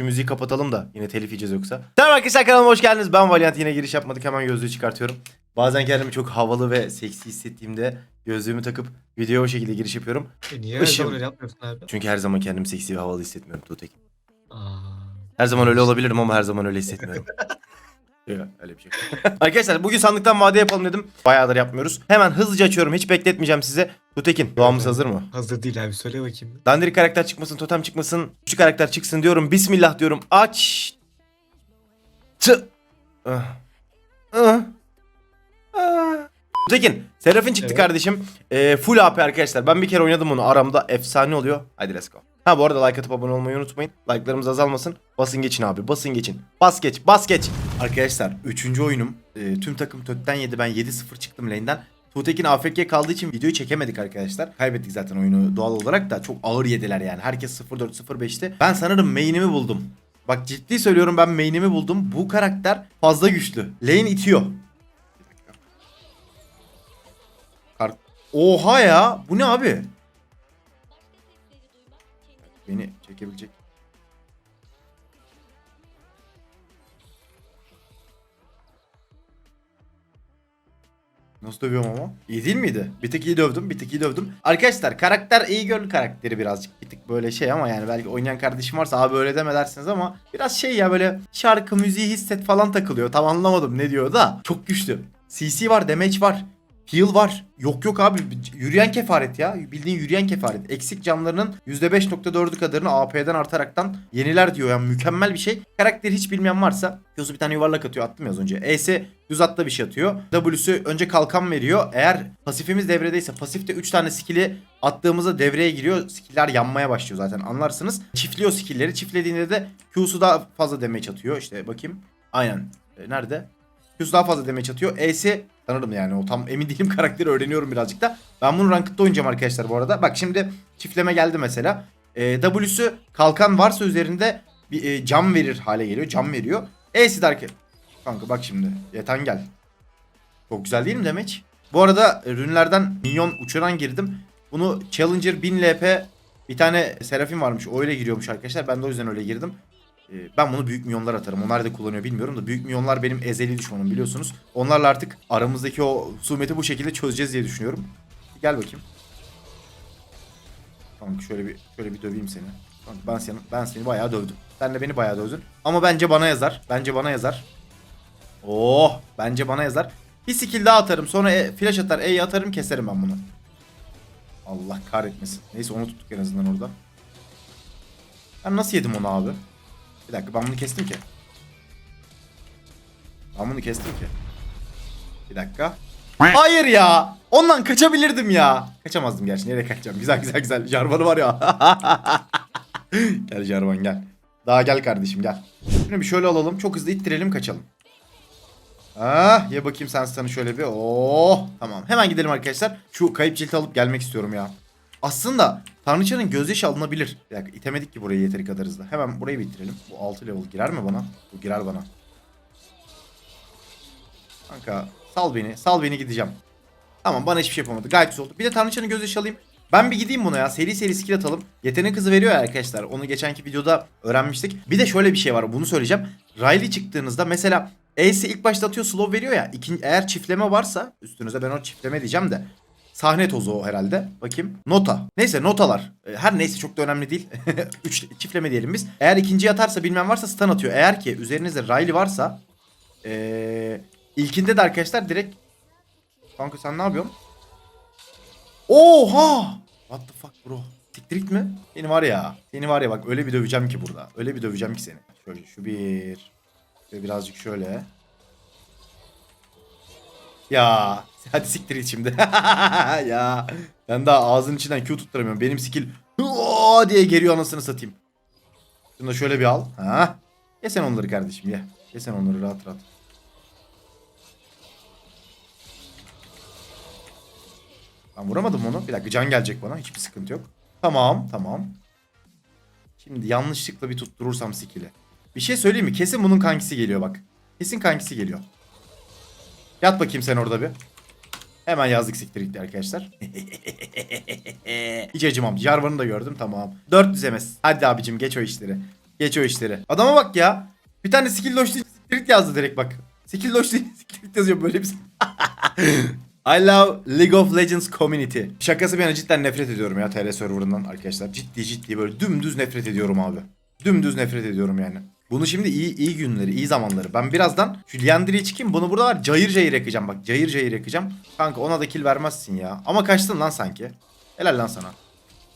Şu müziği kapatalım da yine telif yiyeceğiz yoksa. Tamam arkadaşlar kanalıma hoş geldiniz. Ben Valiant yine giriş yapmadık hemen gözlüğü çıkartıyorum. Bazen kendimi çok havalı ve seksi hissettiğimde gözlüğümü takıp videoya o şekilde giriş yapıyorum. E niye her Işım. zaman öyle yapmıyorsun abi? Çünkü her zaman kendimi seksi ve havalı hissetmiyorum Tuğtekin. Aa. Her zaman öyle olabilirim ama her zaman öyle hissetmiyorum. Yok öyle bir şey. Arkadaşlar bugün sandıktan vade yapalım dedim. Bayağıdır yapmıyoruz. Hemen hızlıca açıyorum. Hiç bekletmeyeceğim size. Tuğtekin doğamız hazır mı? Hazır değil abi söyle bakayım. Dandirik karakter çıkmasın, totem çıkmasın, küçük karakter çıksın diyorum. Bismillah diyorum. Aç. Tı. Ah. Ah. Ah. Tekin, Serafin çıktı Evet. kardeşim. Ee, full AP arkadaşlar. Ben bir kere oynadım onu. Aramda efsane oluyor. Hadi let's go. Ha bu arada like atıp abone olmayı unutmayın. Like'larımız azalmasın. Basın geçin abi. Basın geçin. Bas geç. Bas geç. Arkadaşlar 3. oyunum. Ee, tüm takım tötten yedi. Ben 7-0 çıktım lane'den. Tuğtekin AFK kaldığı için videoyu çekemedik arkadaşlar. Kaybettik zaten oyunu doğal olarak da çok ağır yediler yani. Herkes 0-4-0-5'ti. Ben sanırım main'imi buldum. Bak ciddi söylüyorum ben main'imi buldum. Bu karakter fazla güçlü. Lane itiyor. Kar- Oha ya. Bu ne abi? Beni çekebilecek. Nasıl dövüyorum ama? İyi değil miydi? Bir tek iyi dövdüm, bir tek iyi dövdüm. Arkadaşlar karakter iyi görlü karakteri birazcık. Bir tık böyle şey ama yani belki oynayan kardeşim varsa abi öyle deme dersiniz ama biraz şey ya böyle şarkı müziği hisset falan takılıyor. Tam anlamadım ne diyor da. Çok güçlü. CC var, damage var. Heal var. Yok yok abi yürüyen kefaret ya. Bildiğin yürüyen kefaret. Eksik canlarının %5.4'ü kadarını AP'den artaraktan yeniler diyor. Yani mükemmel bir şey. Karakteri hiç bilmeyen varsa Q'su bir tane yuvarlak atıyor attım ya az önce. E'si düz atla bir şey atıyor. W'su önce kalkan veriyor. Eğer pasifimiz devredeyse pasifte 3 tane skill'i attığımızda devreye giriyor. Skill'ler yanmaya başlıyor zaten anlarsınız. Çiftliyor skill'leri. Çiftlediğinde de Q'su daha fazla damage atıyor. İşte bakayım. Aynen. E, nerede? Q'su daha fazla damage atıyor. E'si sanırım yani o tam emin değilim karakteri öğreniyorum birazcık da. Ben bunu ranked'da oynayacağım arkadaşlar bu arada. Bak şimdi çiftleme geldi mesela. E, W'su kalkan varsa üzerinde bir e, cam verir hale geliyor. Cam veriyor. E'si de hareket. Kanka bak şimdi. Yetan gel. Çok güzel değil mi demek? Bu arada e, rünlerden minyon uçuran girdim. Bunu Challenger 1000 LP bir tane Serafin varmış. O öyle giriyormuş arkadaşlar. Ben de o yüzden öyle girdim. Ee, Ben bunu büyük milyonlar atarım. Onlar da kullanıyor bilmiyorum da büyük milyonlar benim ezeli düşmanım biliyorsunuz. Onlarla artık aramızdaki o husumeti bu şekilde çözeceğiz diye düşünüyorum. Gel bakayım. Tamam şöyle bir şöyle bir döveyim seni. Kanka ben seni ben seni bayağı dövdüm. Sen de beni bayağı dövdün. Ama bence bana yazar. Bence bana yazar. Oh, bence bana yazar. Bir skill daha atarım. Sonra e, flash atar. E'yi atarım keserim ben bunu. Allah kahretmesin. Neyse onu tuttuk en azından orada. Ben nasıl yedim onu abi? Bir dakika ben bunu kestim ki. Ben bunu kestim ki. Bir dakika. Hayır ya. Ondan kaçabilirdim ya. Kaçamazdım gerçi. Nereye kaçacağım? Güzel güzel güzel. Jarvan'ı var ya. gel Jarvan gel. Daha gel kardeşim gel. Şimdi bir şöyle alalım. Çok hızlı ittirelim kaçalım. Ah ye bakayım sen sana şöyle bir. Oh tamam. Hemen gidelim arkadaşlar. Şu kayıp cilti alıp gelmek istiyorum ya. Aslında Tanrıçanın gözyaşı alınabilir. Bir dakika itemedik ki burayı yeteri kadar hızlı. Hemen burayı bitirelim. Bu 6 level girer mi bana? Bu girer bana. Kanka sal beni. Sal beni gideceğim. Tamam bana hiçbir şey yapamadı. Gayet güzel oldu. Bir de Tanrıçanın gözyaşı alayım. Ben bir gideyim buna ya. Seri seri skill atalım. Yetenek hızı veriyor ya arkadaşlar. Onu geçenki videoda öğrenmiştik. Bir de şöyle bir şey var. Bunu söyleyeceğim. Riley çıktığınızda mesela Ace'i ilk başta atıyor slow veriyor ya. İkinci, eğer çiftleme varsa üstünüze ben o çiftleme diyeceğim de. Sahne tozu o herhalde. Bakayım. Nota. Neyse notalar. E, Her neyse çok da önemli değil. Üç çiftleme diyelim biz. Eğer ikinciyi atarsa bilmem varsa stun atıyor. Eğer ki üzerinizde Riley varsa ee, ilkinde de arkadaşlar direkt Kanka sen ne yapıyorsun? Oha! What the fuck bro? Siktir git mi? Seni var ya. Seni var ya bak öyle bir döveceğim ki burada. Öyle bir döveceğim ki seni. Şöyle şu bir. Ve birazcık şöyle. Ya hadi siktir git şimdi. ya ben daha ağzının içinden Q tutturamıyorum. Benim skill "Hıa!" diye geliyor anasını satayım. Şunu da şöyle bir al. Ha? Ye sen onları kardeşim ye. Ye sen onları rahat rahat. Ben vuramadım onu. Bir dakika can gelecek bana. Hiçbir sıkıntı yok. Tamam tamam. Şimdi yanlışlıkla bir tutturursam skill'i. Bir şey söyleyeyim mi? Kesin bunun kankisi geliyor bak. Kesin kankisi geliyor. Yat bakayım sen orada bir. Hemen yazdık siktir gitti arkadaşlar. Hiç acımam. Jarvan'ı da gördüm tamam. 400 MS. Hadi abicim geç o işleri. Geç o işleri. Adama bak ya. Bir tane skill loş değil, siktirit yazdı direkt bak. Skill loş değil, siktirit yazıyor böyle bir. I love League of Legends community. Şakası bir yana cidden nefret ediyorum ya TR serverından arkadaşlar. Ciddi ciddi böyle dümdüz nefret ediyorum abi. Dümdüz nefret ediyorum yani. Bunu şimdi iyi iyi günleri, iyi zamanları. Ben birazdan şu Liandry'ye çıkayım. Bunu burada var cayır cayır yakacağım bak. Cayır cayır yakacağım. Kanka ona da kill vermezsin ya. Ama kaçtın lan sanki. Helal lan sana.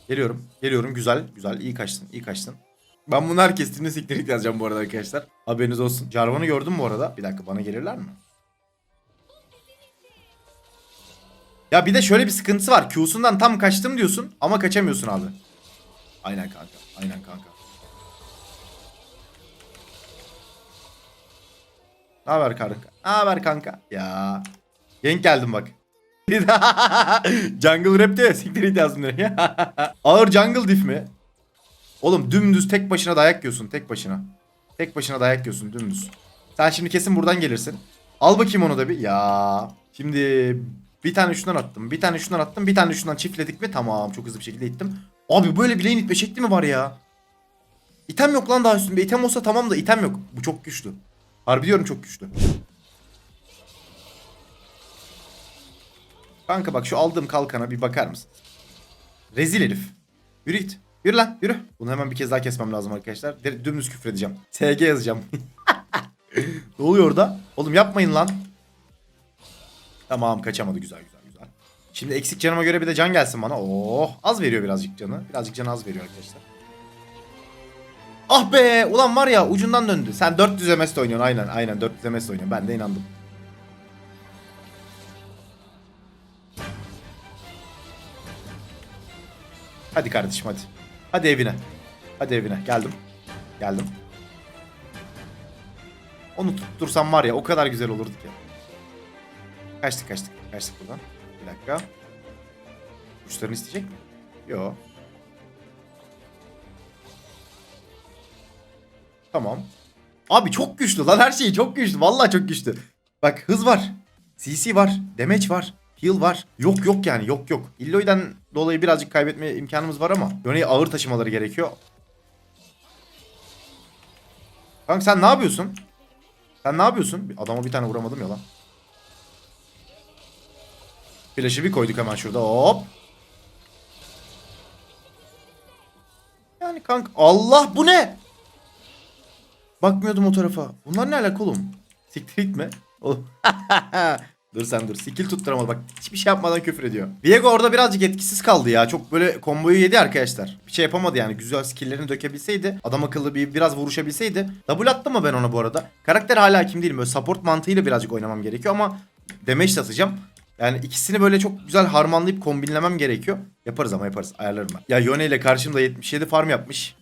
Geliyorum. Geliyorum. Güzel. Güzel. İyi kaçtın. iyi kaçtın. Ben bunu herkes dinle siktirik yazacağım bu arada arkadaşlar. Haberiniz olsun. Jarvan'ı gördüm bu arada. Bir dakika bana gelirler mi? Ya bir de şöyle bir sıkıntısı var. Q'sundan tam kaçtım diyorsun ama kaçamıyorsun abi. Aynen kanka. Aynen kanka. Ne haber kanka? Ne haber kanka? Ya. Genk geldim bak. jungle rap diyor ya siktir it yazdım direkt. Ağır jungle diff mi? Oğlum dümdüz tek başına dayak yiyorsun tek başına. Tek başına dayak yiyorsun dümdüz. Sen şimdi kesin buradan gelirsin. Al bakayım onu da bir. Ya. Şimdi bir tane şundan attım. Bir tane şundan attım. Bir tane şundan çiftledik mi? Tamam çok hızlı bir şekilde ittim. Abi böyle lane itme şekli mi var ya? İtem yok lan daha üstünde. İtem olsa tamam da item yok. Bu çok güçlü. Harbi diyorum çok güçlü. Kanka bak şu aldığım kalkana bir bakar mısın? Rezil herif. Yürü git. Yürü lan yürü. Bunu hemen bir kez daha kesmem lazım arkadaşlar. Direkt Dümdüz küfür edeceğim. SG yazacağım. ne oluyor orada? Oğlum yapmayın lan. Tamam kaçamadı güzel güzel güzel. Şimdi eksik canıma göre bir de can gelsin bana. Oh az veriyor birazcık canı. Birazcık canı az veriyor arkadaşlar. Ah be ulan var ya ucundan döndü. Sen 400 MS oynuyorsun aynen aynen 400 MS oynuyorsun. Ben de inandım. Hadi kardeşim hadi. Hadi evine. Hadi evine. Geldim. Geldim. Onu tuttursam var ya o kadar güzel olurdu ki. Kaçtık kaçtık. Kaçtık buradan. Bir dakika. Uçlarını isteyecek mi? Yo. Tamam. Abi çok güçlü lan her şey çok güçlü. Vallahi çok güçlü. Bak hız var. CC var. Damage var. Heal var. Yok yok yani yok yok. Illoy'den dolayı birazcık kaybetme imkanımız var ama Yone'yi ağır taşımaları gerekiyor. Kanka sen ne yapıyorsun? Sen ne yapıyorsun? Adama bir tane vuramadım ya lan. Flash'ı bir koyduk hemen şurada hop. Yani kanka Allah bu ne? Bakmıyordum o tarafa. Bunlar ne alaka oğlum? Siktir gitme. Dur sen dur. Skill tutturamadı. Bak hiçbir şey yapmadan küfür ediyor. Viego orada birazcık etkisiz kaldı ya. Çok böyle komboyu yedi arkadaşlar. Bir şey yapamadı yani. Güzel skill'lerini dökebilseydi. Adam akıllı bir biraz vuruşabilseydi. Double attım mı ben ona bu arada? Karakter hala hakim değilim. Böyle support mantığıyla birazcık oynamam gerekiyor ama damage satacağım. Yani ikisini böyle çok güzel harmanlayıp kombinlemem gerekiyor. Yaparız ama yaparız. Ayarlarım ben. Ya Yone ile karşımda 77 farm yapmış.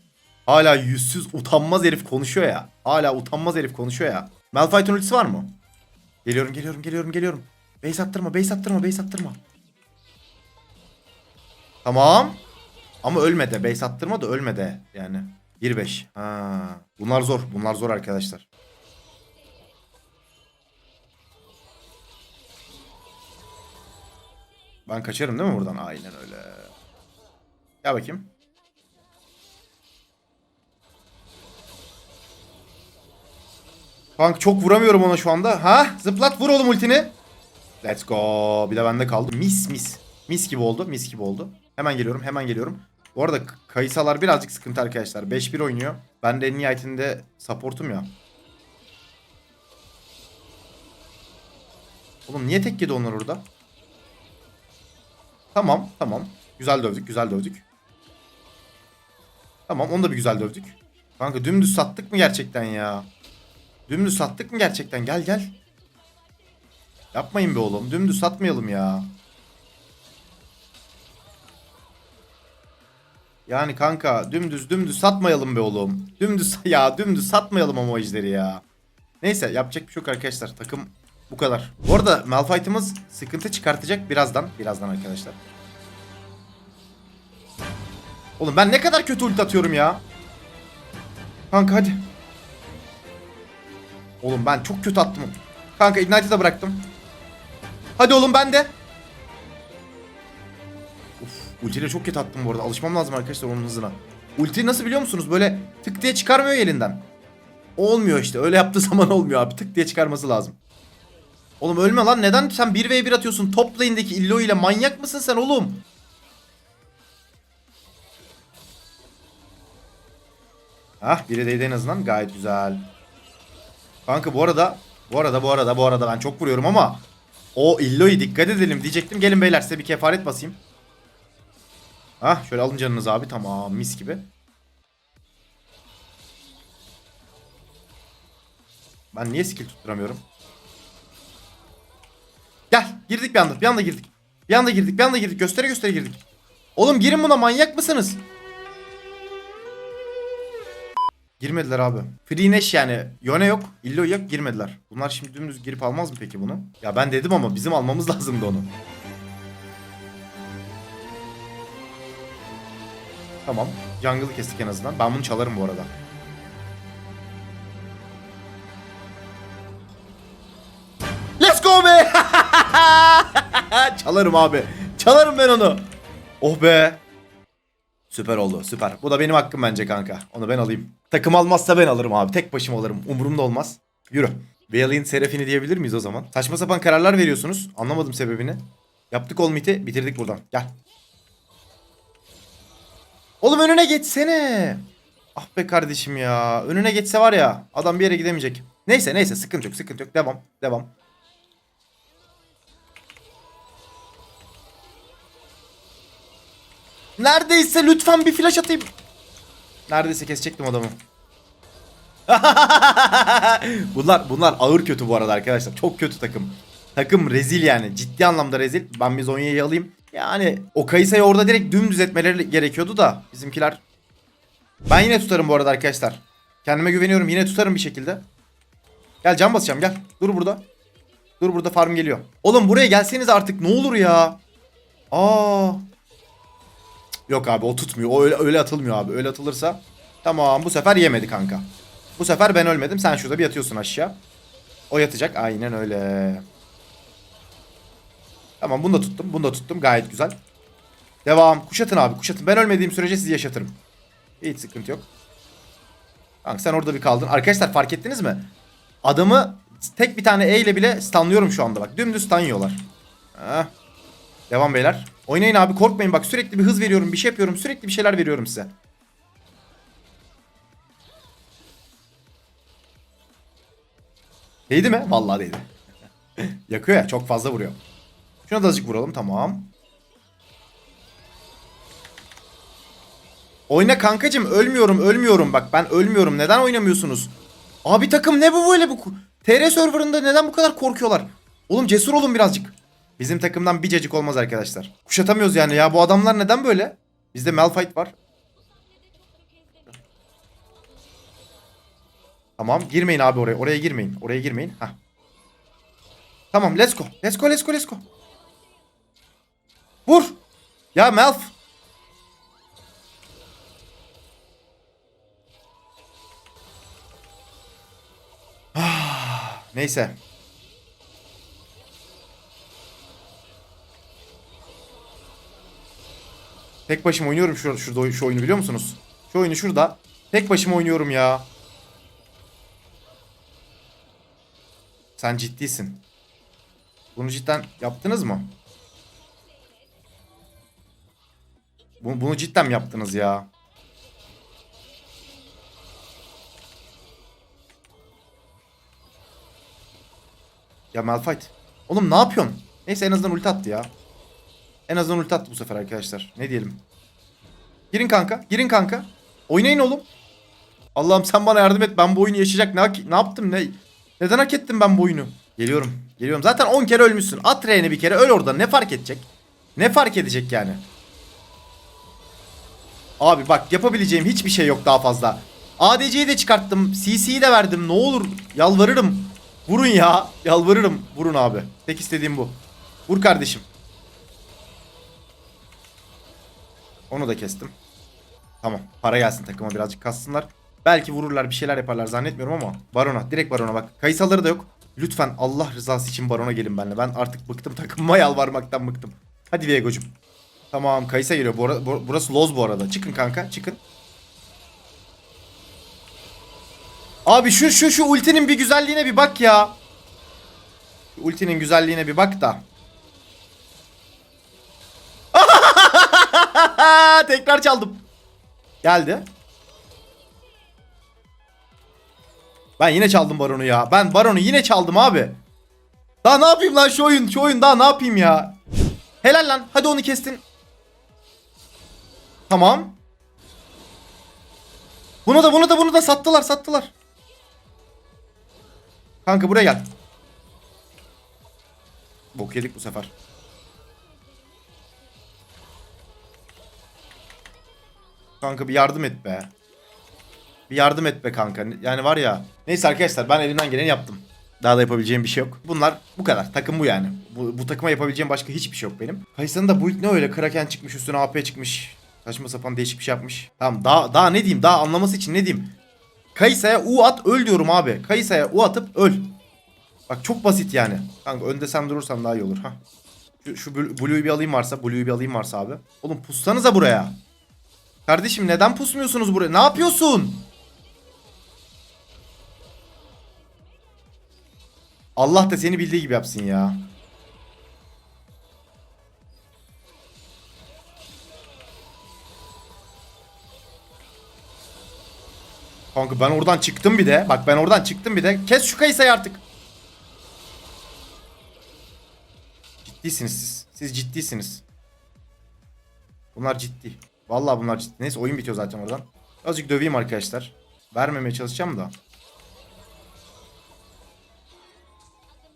Hala yüzsüz utanmaz herif konuşuyor ya. Hala utanmaz herif konuşuyor ya. Malphite'ın ultisi var mı? Geliyorum geliyorum geliyorum geliyorum. Base attırma base attırma base attırma. Tamam. Ama ölme de base attırma da ölme de yani. 1-5. Ha. Bunlar zor. Bunlar zor arkadaşlar. Ben kaçarım değil mi buradan? Aynen öyle. Gel bakayım. Kanka çok vuramıyorum ona şu anda. Ha? Zıplat vur oğlum ultini. Let's go. Bir de bende kaldı. Mis mis. Mis gibi oldu. Mis gibi oldu. Hemen geliyorum. Hemen geliyorum. Bu arada Kayısalar birazcık sıkıntı arkadaşlar. 5-1 oynuyor. Ben de en nihayetinde supportum ya. Oğlum niye tek yedi onlar orada? Tamam tamam. Güzel dövdük güzel dövdük. Tamam onu da bir güzel dövdük. Kanka dümdüz sattık mı gerçekten ya? Dümdüz sattık mı gerçekten? Gel gel. Yapmayın be oğlum. Dümdüz satmayalım ya. Yani kanka dümdüz dümdüz satmayalım be oğlum. Dümdüz ya dümdüz satmayalım ama o ejderi ya. Neyse yapacak bir şey yok arkadaşlar. Takım bu kadar. Bu arada Malphite'ımız sıkıntı çıkartacak birazdan. Birazdan arkadaşlar. Oğlum ben ne kadar kötü ult atıyorum ya. Kanka hadi. Oğlum ben çok kötü attım. Kanka Ignite'ı da bıraktım. Hadi oğlum ben de. Uf, ultiyle çok kötü attım bu arada. Alışmam lazım arkadaşlar onun hızına. Ulti nasıl biliyor musunuz? Böyle tık diye çıkarmıyor elinden. Olmuyor işte. Öyle yaptığı zaman olmuyor abi. Tık diye çıkarması lazım. Oğlum ölme lan. Neden sen 1v1 atıyorsun? Top lane'deki Illo ile manyak mısın sen oğlum? Hah biri değdi en azından. Gayet güzel. Kanka bu arada bu arada bu arada bu arada ben çok vuruyorum ama o Illo'yu dikkat edelim diyecektim. Gelin beyler size bir kefaret basayım. Hah şöyle alın canınızı abi. Tamam mis gibi. Ben niye skill tutturamıyorum? Gel girdik bir anda bir anda girdik. Bir anda girdik bir anda girdik göstere göstere girdik. Oğlum girin buna manyak mısınız? Girmediler abi. Free Nash yani. Yone yok. Illo yok. Girmediler. Bunlar şimdi dümdüz girip almaz mı peki bunu? Ya ben dedim ama bizim almamız lazımdı onu. Tamam. Jungle'ı kestik en azından. Ben bunu çalarım bu arada. Let's go be! çalarım abi. Çalarım ben onu. Oh be. Süper oldu süper. Bu da benim hakkım bence kanka. Onu ben alayım. Takım almazsa ben alırım abi. Tek başıma alırım. Umurumda olmaz. Yürü. Valiant Seraphine diyebilir miyiz o zaman? Saçma sapan kararlar veriyorsunuz. Anlamadım sebebini. Yaptık Olmit'i bitirdik buradan. Gel. Oğlum önüne geçsene. Ah be kardeşim ya. Önüne geçse var ya. Adam bir yere gidemeyecek. Neyse neyse sıkıntı yok sıkıntı yok. Devam devam. Neredeyse lütfen bir flash atayım. Neredeyse kesecektim adamı. bunlar bunlar ağır kötü bu arada arkadaşlar. Çok kötü takım. Takım rezil yani. Ciddi anlamda rezil. Ben bir Zonya'yı alayım. Yani o Kayısa'yı orada direkt dümdüz etmeleri gerekiyordu da bizimkiler. Ben yine tutarım bu arada arkadaşlar. Kendime güveniyorum. Yine tutarım bir şekilde. Gel can basacağım gel. Dur burada. Dur burada farm geliyor. Oğlum buraya gelseniz artık ne olur ya. Aa. Yok abi o tutmuyor. O öyle, öyle atılmıyor abi. Öyle atılırsa tamam bu sefer yemedi kanka. Bu sefer ben ölmedim. Sen şurada bir yatıyorsun aşağı. O yatacak. Aynen öyle. Tamam bunu da tuttum. Bunu da tuttum. Gayet güzel. Devam. Kuşatın abi. Kuşatın. Ben ölmediğim sürece sizi yaşatırım. Hiç sıkıntı yok. Kanka sen orada bir kaldın. Arkadaşlar fark ettiniz mi? Adamı tek bir tane E ile bile stunlıyorum şu anda bak. Dümdüz stun yiyorlar. Heh. Devam beyler. Oynayın abi korkmayın bak sürekli bir hız veriyorum bir şey yapıyorum sürekli bir şeyler veriyorum size. Değdi mi? Vallahi değdi. Yakıyor ya çok fazla vuruyor. Şuna da azıcık vuralım tamam. Oyna kankacım ölmüyorum ölmüyorum bak ben ölmüyorum neden oynamıyorsunuz? Abi takım ne bu böyle bu? TR serverında neden bu kadar korkuyorlar? Oğlum cesur olun birazcık. Bizim takımdan bir cacık olmaz arkadaşlar. Kuşatamıyoruz yani ya bu adamlar neden böyle? Bizde Malphite var. Tamam girmeyin abi oraya. Oraya girmeyin. Oraya girmeyin. Hah. Tamam let's go. Let's go let's go let's go. Vur. Ya Melf. Neyse. Tek başıma oynuyorum şurada, şurada şu oyunu biliyor musunuz? Şu oyunu şurada. Tek başıma oynuyorum ya. Sen ciddisin. Bunu cidden yaptınız mı? Bunu, bunu cidden mi yaptınız ya? Ya Malphite. Oğlum ne yapıyorsun? Neyse en azından ulti attı ya. En azından ulti attı bu sefer arkadaşlar. Ne diyelim. Girin kanka. Girin kanka. Oynayın oğlum. Allah'ım sen bana yardım et. Ben bu oyunu yaşayacak ne, ne yaptım ne? Neden hak ettim ben bu oyunu? Geliyorum. Geliyorum. Zaten 10 kere ölmüşsün. At R'ni bir kere öl orada. Ne fark edecek? Ne fark edecek yani? Abi bak yapabileceğim hiçbir şey yok daha fazla. ADC'yi de çıkarttım. CC'yi de verdim. Ne olur yalvarırım. Vurun ya. Yalvarırım. Vurun abi. Tek istediğim bu. Vur kardeşim. Onu da kestim. Tamam. Para gelsin takıma birazcık kassınlar. Belki vururlar bir şeyler yaparlar zannetmiyorum ama Barona direkt Barona bak. Kayısaları da yok. Lütfen Allah rızası için Barona gelin benimle. Ben artık bıktım takımıma yalvarmaktan bıktım. Hadi Viego'cum. Tamam Kayısa geliyor. Bu ara, bu, burası Loz bu arada. Çıkın kanka çıkın. Abi şu şu şu ultinin bir güzelliğine bir bak ya. Ultinin güzelliğine bir bak da. Tekrar çaldım. Geldi. Ben yine çaldım baronu ya. Ben baronu yine çaldım abi. Daha ne yapayım lan şu oyun? Şu oyun daha ne yapayım ya? Helal lan. Hadi onu kestin. Tamam. Bunu da bunu da bunu da sattılar sattılar. Kanka buraya gel. Bok yedik bu sefer. Kanka bir yardım et be. Bir yardım et be kanka. Yani var ya. Neyse arkadaşlar ben elimden geleni yaptım. Daha da yapabileceğim bir şey yok. Bunlar bu kadar. Takım bu yani. Bu, bu takıma yapabileceğim başka hiçbir şey yok benim. Kayısa'nın da build ne öyle? Kraken çıkmış üstüne AP çıkmış. Saçma sapan değişik bir şey yapmış. Tamam daha, daha ne diyeyim? Daha anlaması için ne diyeyim? Kayısa'ya U at öl diyorum abi. Kayısa'ya U atıp öl. Bak çok basit yani. Kanka önde sen durursan daha iyi olur. ha. Şu, şu Blu- Blue'yu bir alayım varsa. Blue'yu bir alayım varsa abi. Oğlum pussanıza buraya. Kardeşim neden pusmuyorsunuz buraya? Ne yapıyorsun? Allah da seni bildiği gibi yapsın ya. Kanka ben oradan çıktım bir de. Bak ben oradan çıktım bir de. Kes şu kayısayı artık. Ciddisiniz siz. Siz ciddisiniz. Bunlar ciddi. Vallahi bunlar ciddi. Neyse oyun bitiyor zaten oradan. Azıcık döveyim arkadaşlar. Vermemeye çalışacağım da.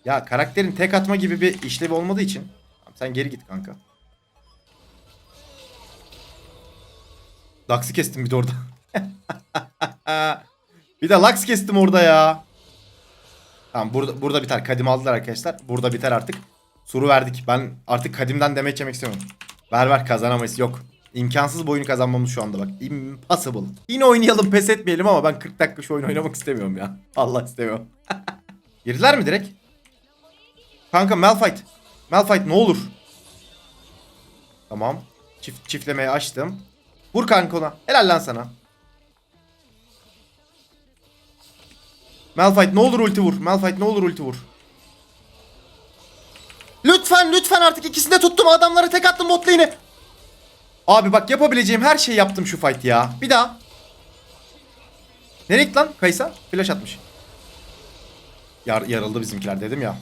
Ya karakterin tek atma gibi bir işlevi olmadığı için. Sen geri git kanka. Lux'ı kestim bir de orada. bir de Lux kestim orada ya. Tamam burada, burada biter. Kadim aldılar arkadaşlar. Burada biter artık. Suru verdik. Ben artık kadimden demeç yemek istemiyorum. Ver ver kazanamayız. Yok. İmkansız bu oyunu kazanmamız şu anda bak. Impossible. Yine oynayalım pes etmeyelim ama ben 40 dakika şu oyunu oynamak istemiyorum ya. Allah istemiyorum. Girdiler mi direkt? Kanka Malphite. Malphite ne olur. Tamam. Çift, çiftlemeyi açtım. Vur kanka ona. Helal lan sana. Malphite ne olur ulti vur. Malphite ne olur ulti vur. Lütfen lütfen artık ikisini de tuttum. Adamlara tek attım bot lane'e. Abi bak yapabileceğim her şeyi yaptım şu fight ya. Bir daha. Nereye lan Kaysa? Flash atmış. Yar yarıldı bizimkiler dedim ya.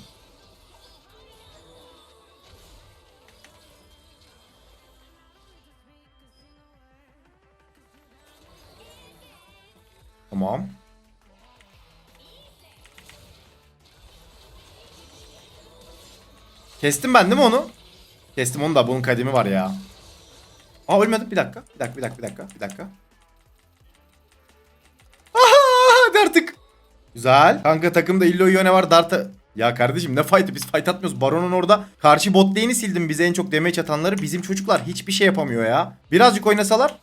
Tamam. Kestim ben değil mi onu? Kestim onu da bunun kademi var ya. Aa ölmedim bir dakika. Bir dakika bir dakika bir dakika bir dakika. Aha hadi artık. Güzel. Kanka takımda Illo Yone var Darta. Ya kardeşim ne fight'ı biz fight atmıyoruz. Baron'un orada karşı bot lane'i sildim. Bize en çok damage atanları bizim çocuklar hiçbir şey yapamıyor ya. Birazcık oynasalar.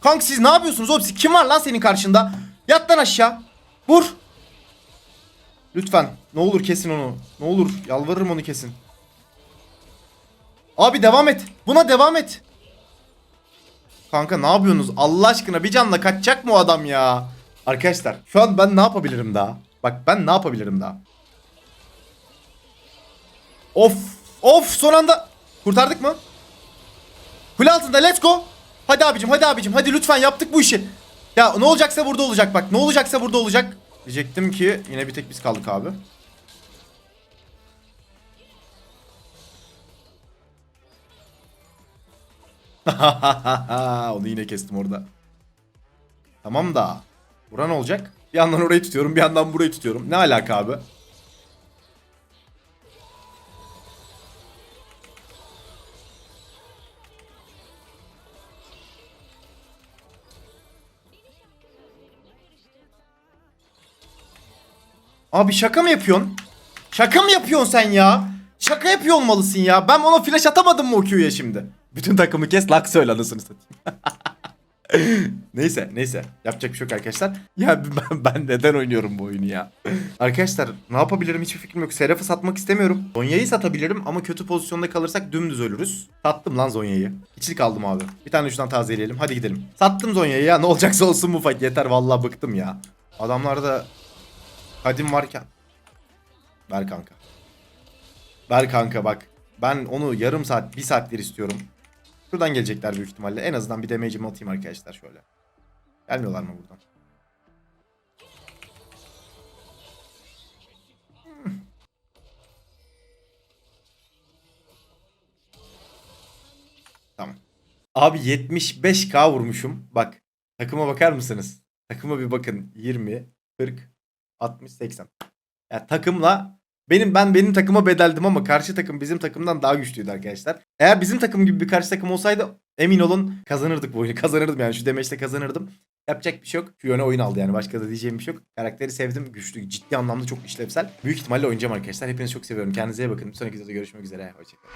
Kanka siz ne yapıyorsunuz oğlum? Siz kim var lan senin karşında? Yat lan aşağı. Vur. Lütfen. Ne olur kesin onu. Ne olur. Yalvarırım onu kesin. Abi devam et. Buna devam et. Kanka ne yapıyorsunuz? Allah aşkına bir canla kaçacak mı o adam ya? Arkadaşlar şu an ben ne yapabilirim daha? Bak ben ne yapabilirim daha? Of. Of son anda. Kurtardık mı? Kule altında let's go. Hadi abicim hadi abicim hadi lütfen yaptık bu işi. Ya ne olacaksa burada olacak bak. Ne olacaksa burada olacak. Diyecektim ki yine bir tek biz kaldık abi. Onu yine kestim orada. Tamam da. Bura ne olacak? Bir yandan orayı tutuyorum bir yandan burayı tutuyorum. Ne alaka abi? Abi şaka mı yapıyorsun? Şaka mı yapıyorsun sen ya? Şaka yapıyor olmalısın ya. Ben ona flash atamadım mı o Q'ya şimdi? Bütün takımı kes Lux söyle anasını satayım. neyse neyse yapacak bir şey yok arkadaşlar. Ya ben, ben neden oynuyorum bu oyunu ya? arkadaşlar ne yapabilirim hiçbir fikrim yok. Seraph'ı satmak istemiyorum. Zonya'yı satabilirim ama kötü pozisyonda kalırsak dümdüz ölürüz. Sattım lan Zonya'yı. İçlik aldım abi. Bir tane şuradan tazeleyelim. Hadi gidelim. Sattım Zonya'yı ya. Ne olacaksa olsun bu fight. Yeter vallahi bıktım ya. Adamlarda kadim varken. Ver kanka. Ver kanka bak. Ben onu yarım saat, bir saattir istiyorum. Şuradan gelecekler büyük ihtimalle. En azından bir damage'imi atayım arkadaşlar şöyle. Gelmiyorlar mı buradan? Hmm. Tamam. Abi 75k vurmuşum. Bak. Takıma bakar mısınız? Takıma bir bakın. 20, 40, 60, 80. Ya takımla benim ben benim takıma bedeldim ama karşı takım bizim takımdan daha güçlüydü arkadaşlar. Eğer bizim takım gibi bir karşı takım olsaydı emin olun kazanırdık bu oyunu. Kazanırdım yani şu demeçte kazanırdım. Yapacak bir şey yok. Şu yöne oyun aldı yani. Başka da diyeceğim bir şey yok. Karakteri sevdim. Güçlü. Ciddi anlamda çok işlevsel. Büyük ihtimalle oynayacağım arkadaşlar. Hepinizi çok seviyorum. Kendinize iyi bakın. Bir sonraki videoda görüşmek üzere. Hoşçakalın.